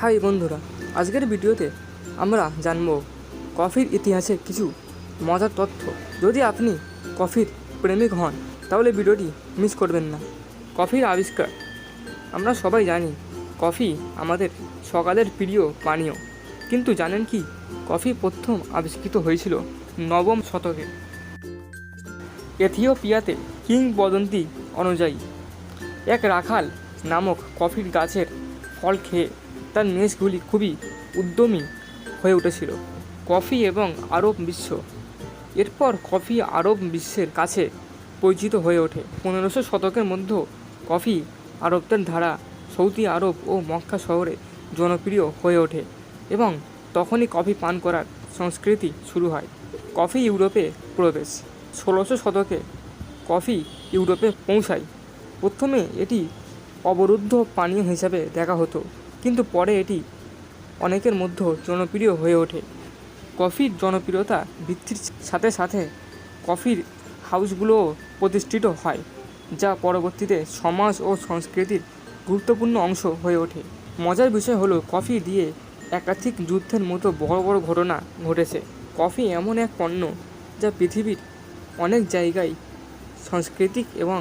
High বন্ধুরা, আজকের ভিডিওতে আমরা জানব কফির ইতিহাসে কিছু মজার তথ্য। যদি আপনি কফির প্রেমিক হন, তাহলে ভিডিওটি মিস করবেন না। কফির আবিষ্কার। আমরা সবাই জানি, কফি আমাদের সকালের প্রিয় পানীয়। কিন্তু জানেন কি, কফি প্রথম আবিষ্কৃত হয়েছিল নবম শতকে। এথিওপিয়াতে কিংবদন্তি অনুযায়ী, এক রাখাল নামক কফির গাছের ফল খেয়ে তার মেষগুলি খুবই উদ্যমী হয়ে উঠেছিল। কফি এবং আরব বিশ্ব। এরপর কফি আরব বিশ্বের কাছে পরিচিত হয়ে ওঠে। পনেরোশো শতকের মধ্যে কফি আরবদের ধারা সৌদি আরব ও মক্কা শহরে জনপ্রিয় হয়ে ওঠে এবং তখনই কফি পান করার সংস্কৃতি শুরু হয়। কফি ইউরোপে প্রবেশ। ষোলোশো শতকে কফি ইউরোপে পৌঁছায়। প্রথমে এটি অবরুদ্ধ পানীয় হিসাবে দেখা হতো। কিন্তু পরে এটি অনেকের মধ্যে জনপ্রিয় হয়ে ওঠে। কফির জনপ্রিয়তা বৃদ্ধির সাথে সাথে কফির হাউসগুলোও প্রতিষ্ঠিত হয়, যা পরবর্তীতে সমাজ ও সংস্কৃতির গুরুত্বপূর্ণ অংশ হয়ে ওঠে। মজার বিষয় হলো, কফি দিয়ে একাধিক যুদ্ধের মতো বড় বড় ঘটনা ঘটেছে। কফি এমন এক পণ্য যা পৃথিবীর অনেক জায়গায় সাংস্কৃতিক এবং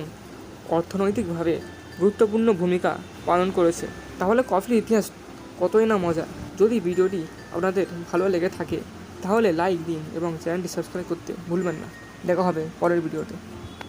অর্থনৈতিকভাবে গুরুত্বপূর্ণ ভূমিকা পালন করেছে। তাহলে কফির ইতিহাস কতই না মজা যদি ভিডিওটি আপনাদের ভালো লেগে থাকে, তাহলে লাইক দিন এবং চ্যানেলটি সাবস্ক্রাইব করতে ভুলবেন না। দেখা হবে পরের ভিডিওতে।